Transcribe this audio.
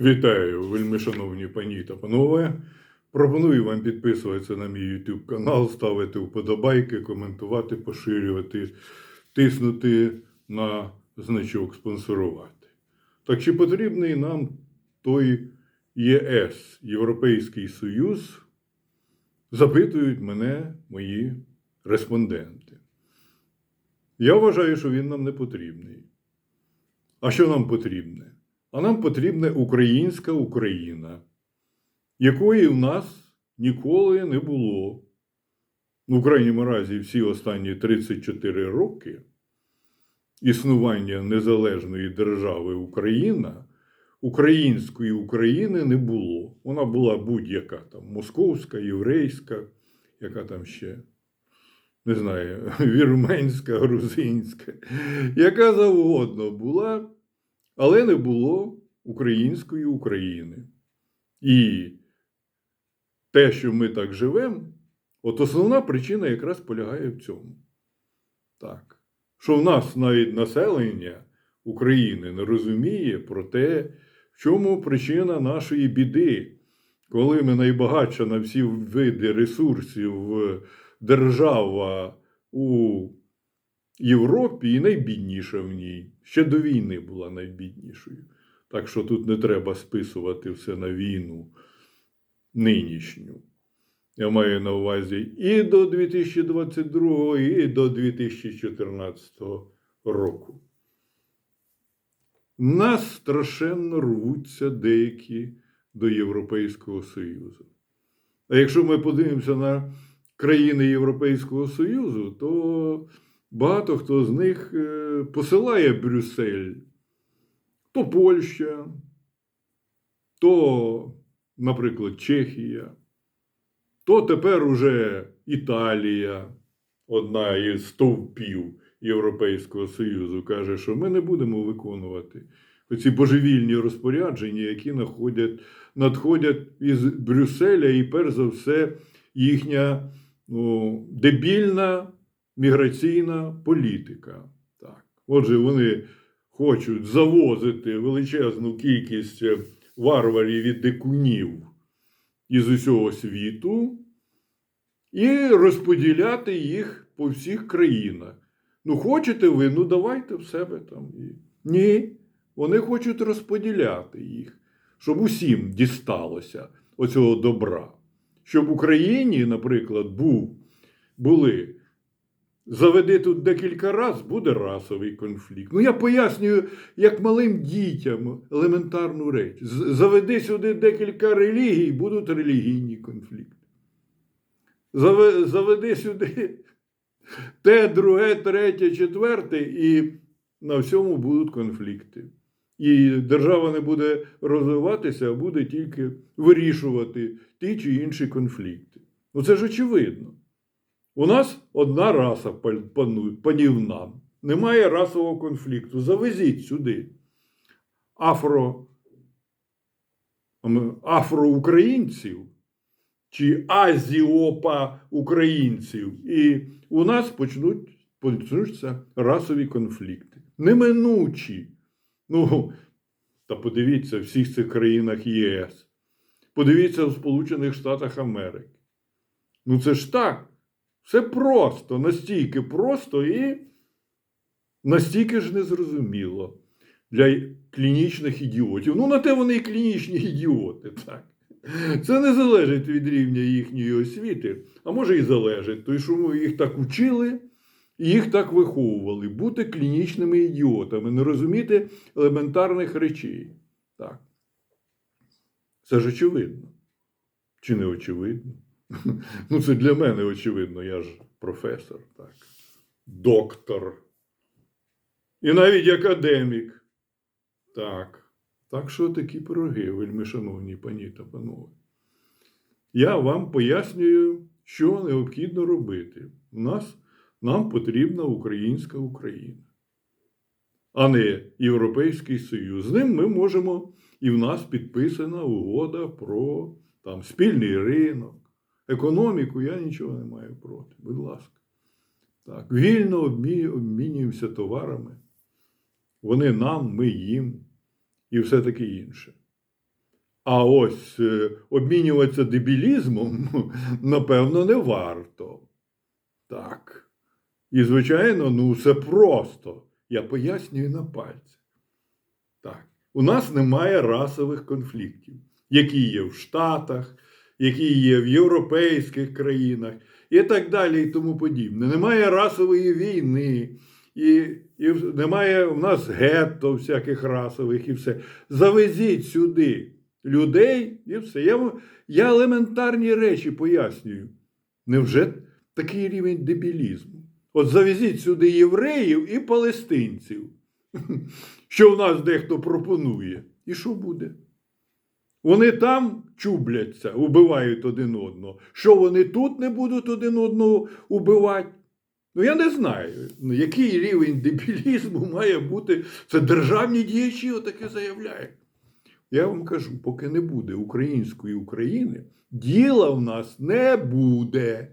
Вітаю, вельми шановні пані та панове. Пропоную вам підписуватися на мій YouTube канал, ставити вподобайки, коментувати, поширювати, тиснути на значок спонсорувати. Так чи потрібний нам той ЄС, Європейський Союз? Запитують мене мої респонденти. Я вважаю, що він нам не потрібний. А що нам потрібне? А нам потрібна українська Україна, якої в нас ніколи не було. В крайньому разі, всі останні 34 роки існування незалежної держави Україна, української України не було. Вона була будь-яка там московська, єврейська, яка там ще, не знаю, вірменська, грузинська, яка завгодно була. Але не було української України. І те, що ми так живемо, от основна причина якраз полягає в цьому. Так. Що в нас навіть населення України не розуміє про те, в чому причина нашої біди, коли ми найбагатша на всі види ресурсів держава у Європі і найбідніша в ній. Ще до війни була найбіднішою. Так що тут не треба списувати все на війну нинішню. Я маю на увазі і до 2022, і до 2014 року. Нас страшенно рвуться деякі до Європейського Союзу. А якщо ми подивимося на країни Європейського Союзу, то багато хто з них е, посилає Брюссель, то Польща, то, наприклад, Чехія, то тепер уже Італія, одна із стовпів Європейського Союзу, каже, що ми не будемо виконувати оці божевільні розпорядження, які надходять, надходять із Брюсселя, і перш за все їхня ну, дебільна міграційна політика. Так. Отже, вони хочуть завозити величезну кількість варварів і дикунів із усього світу і розподіляти їх по всіх країнах. Ну, хочете ви, ну давайте в себе там. Ні, вони хочуть розподіляти їх, щоб усім дісталося оцього добра. Щоб в Україні, наприклад, був, були Заведи тут декілька раз, буде расовий конфлікт. Ну, я пояснюю, як малим дітям елементарну реч. Заведи сюди декілька релігій, будуть релігійні конфлікти. Заведи сюди те, друге, третє, четверте, і на всьому будуть конфлікти. І держава не буде розвиватися, а буде тільки вирішувати ті чи інші конфлікти. Ну це ж очевидно. У нас одна раса панівна. Немає расового конфлікту. Завезіть сюди афро, афроукраїнців чи азіопа українців. І у нас почнуть, почнуться расові конфлікти. Неминучі. Ну, та подивіться в всіх цих країнах ЄС. Подивіться в Сполучених Штатах Америки. Ну це ж так. Все просто, настільки просто і настільки ж незрозуміло для клінічних ідіотів. Ну, на те вони і клінічні ідіоти, так. Це не залежить від рівня їхньої освіти, а може і залежить, тому що ми їх так учили і їх так виховували. Бути клінічними ідіотами, не розуміти елементарних речей. Так. Це ж очевидно. Чи не очевидно? Ну, це для мене очевидно, я ж професор, так. доктор. І навіть академік. Так. Так що такі пироги, вельми шановні пані та панове. Я вам пояснюю, що необхідно робити. У нас нам потрібна українська Україна, а не Європейський Союз. З ним ми можемо, і в нас підписана угода про там, спільний ринок. Економіку я нічого не маю проти, будь ласка. Так, вільно обмі- обмінюємося товарами. Вони нам, ми їм і все таке інше. А ось е, обмінюватися дебілізмом, напевно, не варто. Так. І, звичайно, ну все просто. Я пояснюю на пальці. Так. У нас немає расових конфліктів, які є в Штатах, які є в європейських країнах і так далі, і тому подібне. Немає расової війни, і, і немає у нас гетто всяких расових і все. Завезіть сюди людей і все. Я, я елементарні речі пояснюю. Невже такий рівень дебілізму? От завезіть сюди євреїв і палестинців, що в нас дехто пропонує. І що буде? Вони там чубляться, убивають один одного. Що вони тут не будуть один одного убивати? Ну, я не знаю, ну, який рівень дебілізму має бути. Це державні діячі отаке заявляють. Я вам кажу, поки не буде української України, діла в нас не буде.